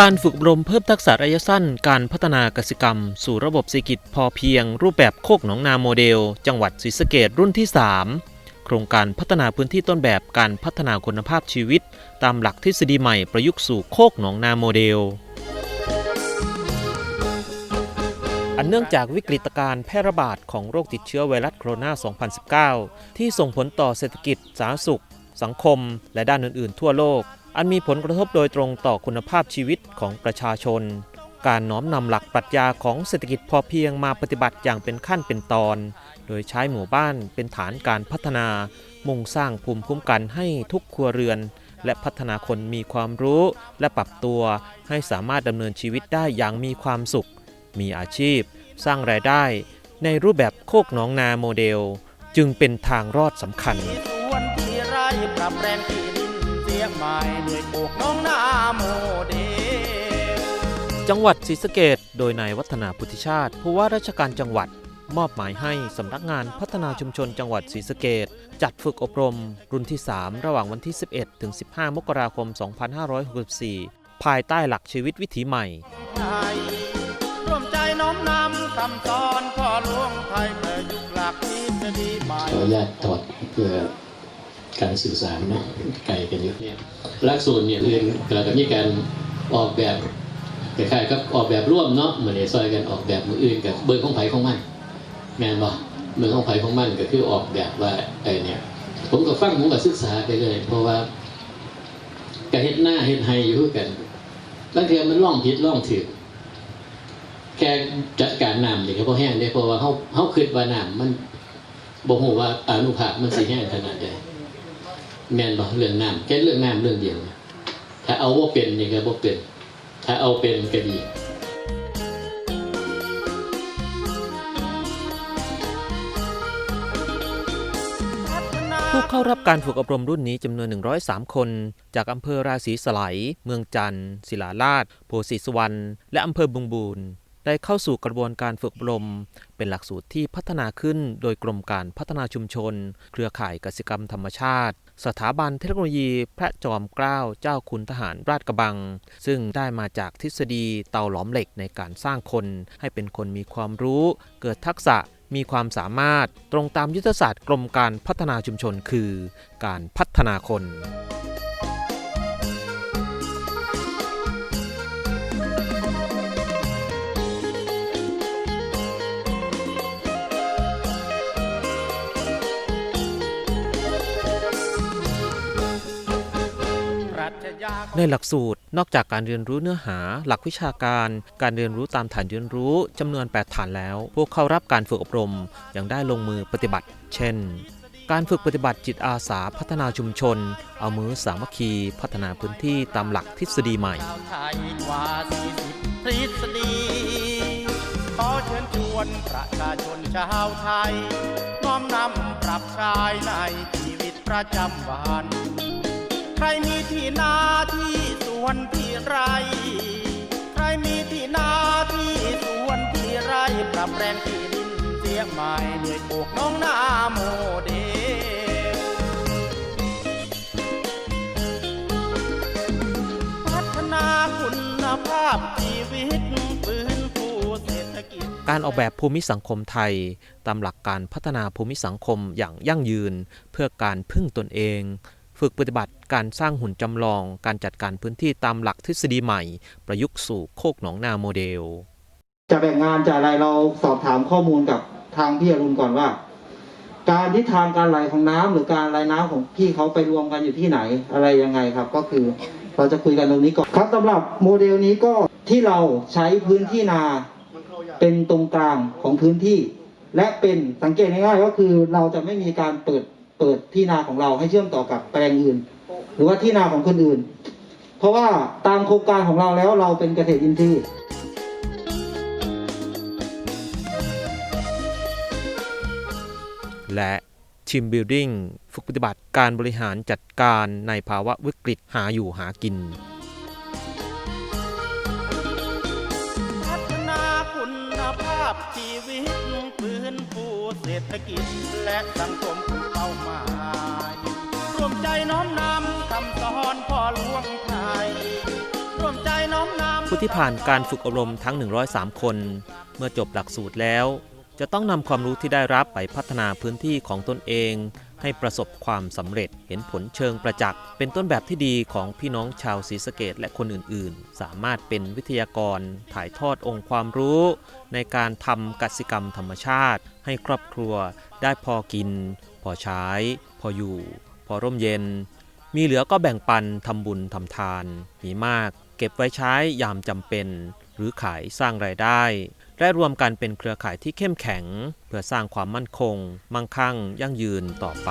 การฝึกอบรมเพิ่มทักษะระยะสั้น การพัฒนากสิกรรม สู่ระบบเศรษฐกิจพอเพียง รูปแบบโคกหนองนาโมเดล จังหวัดศรีสะเกดรุ่นที่ 3 โครงการพัฒนาพื้นที่ต้นแบบการพัฒนาคุณภาพชีวิต ตามหลักทฤษฎีใหม่ประยุกต์สู่โคกหนองนาโมเดล อันเนื่องจากวิกฤตการณ์แพร่ระบาดของโรคติดเชื้อไวรัสโคโรนา 2019 ที่ส่งผลต่อเศรษฐกิจสาธารณสุข สังคม และด้านอื่น ๆ ทั่วโลก อันมีผลกระทบโดยตรงต่อคุณภาพชีวิตของประชาชน การน้อมนำหลักปรัชญาของเศรษฐกิจพอเพียงมาปฏิบัติอย่างเป็นขั้นเป็นตอน โดยใช้หมู่บ้านเป็นฐานการพัฒนา มุ่งสร้างภูมิคุ้มกันให้ทุกครัวเรือน และพัฒนาคนมีความรู้และปรับตัว ให้สามารถดำเนินชีวิตได้อย่างมีความสุข มีอาชีพ สร้างรายได้ ในรูปแบบโคกหนองนาโมเดล จึงเป็นทางรอดสำคัญที่สว นที่ไร่ปรับแปลงที่ดินเสียใหม่ด้วยโกกน้องนาโมเดลจังหวัดศรีสะเกดโดยนายวัฒนาพุทธิชาติ ผู้ว่าราชการจังหวัด มอบหมายให้สำนักงานพัฒนาชุมชนจังหวัดศรีสะเกดจัดฝึกอบรม รุ่นที่ 3 ระหว่างวันที่ 11 ถึง 15 มกราคม 2564 ภายใต้หลักชีวิตวิถีใหม่ไทยร่วมใจน้อมนำคำสอนพ่อหลวงไทยประยุกต์หลักทฤษฎีใหม่ขออนุญาตถอดเพื่อ การสื่อสารเนาะไกลกันอยู่เนี่ยหลักสูตรเนี่ยเรียนเราก็มีการออกแบบคล้ายๆกับออกแบบร่วมเนาะเหมือนในซอยกันออกแบบมืออื่นกับเบอร์ของไผ่ของมันแม่นบ่เบอร์ของไผ่ของมันก็คือออกแบบว่าไอ้เนี่ย ผมก็ฟังผมก็ศึกษาไปเลย เพราะว่าก็เฮ็ดหน้าเฮ็ดไฮอยู่กันบางทีมันล่องผิดล่องถูกแค่จัดการน้ำนี่ก็พอแห้งได้เพราะว่าเฮาเฮาคิดว่าน้ำมันบอกหูว่าอนุภาคมันสีแห้งขนาดใด แม่นบอกเรื่องน้ำแค่เรื่องน้ำเรื่องเดียว ถ้าเอาว่าเป็นนี่ก็บ่เป็น ถ้าเอาเป็นก็ดีผู้เข้ารับการฝึกอบรมรุ่นนี้จำนวน 103 คน จากอำเภอราศีสไลยเมืองจันทร์ศิลาลาดโพธิสวรรณและอำเภอบึงบูรณ์ได้เข้าสู่กระบวนการฝึกอบรม เป็นหลักสูตรที่พัฒนาขึ้นโดยกรมการพัฒนาชุมชน เครือข่ายกสิกรรมธรรมชาติ สถาบันเทคโนโลยีพระจอมเกล้าเจ้าคุณทหารราชกระบัง ซึ่งได้มาจากทฤษฎีเตาหลอมเหล็กในการสร้างคน ให้เป็นคนมีความรู้ เกิดทักษะมีความสามารถตรงตามยุทธศาสตร์กรมการพัฒนาชุมชนคือ การพัฒนาคน ในหลักสูตรนอกจากการเรียนรู้เนื้อหา หลักวิชาการ การเรียนรู้ตามฐานเรียนรู้จำนวน 8 ฐานแล้ว พวกเข้ารับการฝึกอบรมยังได้ลงมือปฏิบัติ เช่น การฝึกปฏิบัติจิตอาสาพัฒนาชุมชน เอามือสามัคคี พัฒนาพื้นที่ตามหลักทฤษฎีใหม่ชาวไทยกว่า40ทฤษฎีขอเชิญชวนประชาชนชาวไทยน้อมนำปรับใช้ในชีวิตประจำวันใค รมีที่นาที่สวนที่ไร ใครมีที่นาที่สวนที่ไรปรับแปลงที่ดินเสียงใหม่ด้วยปลูกน้องนาโมเดลพัฒนาคุณภาพชีวิตฟื้นฟูเศรษฐกิจ การออกแบบภูมิสังคมไทย ตามหลักการพัฒนาภูมิสังคมอย่างยั่งยืน เพื่อการพึ่งตนเอง ฝึกปฏิบัติการสร้างหุ่นจำลอง การจัดการพื้นที่ตามหลักทฤษฎีใหม่ ประยุกต์สู่โคกหนองนาโมเดล จะแบ่งงานจะอะไรเราสอบถามข้อมูลกับทางพี่อรุณก่อนว่า การทิศทางการไหลของน้ำหรือการไหลน้ำของพี่เขาไปรวมกันอยู่ที่ไหนอะไรยังไงครับ ก็คือเราจะคุยกันตรงนี้ก่อนครับสำหรับโมเดลนี้ก็ที่เราใช้พื้นที่นาเป็นตรงกลางของพื้นที่ และเป็นสังเกตง่ายๆก็คือเราจะไม่มีการเปิด เปิดที่นาของเราให้เชื่อมต่อกับแปลงอื่น หรือว่าที่นาของคนอื่น เพราะว่าตามโครงการของเราแล้วเราเป็นเกษตรอินทรีย์และทีมบิลดิ้งฝึกปฏิบัติการบริหารจัดการในภาวะวิกฤตหาอยู่หากิน ภาพชีวิตฟื้นฟูเศรษฐกิจและสังคมเป้าหมายร่วมใจน้อมนำคำสอนพ่อหลวงไทยร่วมใจน้อมนำผู้ที่ผ่านการฝึกอบรมทั้ง 103 คน เมื่อจบหลักสูตรแล้ว จะต้องนำความรู้ที่ได้รับไปพัฒนาพื้นที่ของตนเอง ให้ประสบความสำเร็จเห็นผลเชิงประจักษ์ เป็นต้นแบบที่ดีของพี่น้องชาวศรีสะเกดและคนอื่นๆ สามารถเป็นวิทยากรถ่ายทอดองค์ความรู้ ในการทำกสิกรรมธรรมชาติ ให้ครอบครัวได้พอกิน พอใช้ พออยู่ พอร่มเย็น มีเหลือก็แบ่งปันทำบุญทำทาน มีมาก เก็บไว้ใช้ยามจำเป็น หรือขายสร้างรายได้ และรวมกันเป็นเครือข่ายที่เข้มแข็ง เพื่อสร้างความมั่นคง มั่งคั่ง ยั่งยืนต่อไป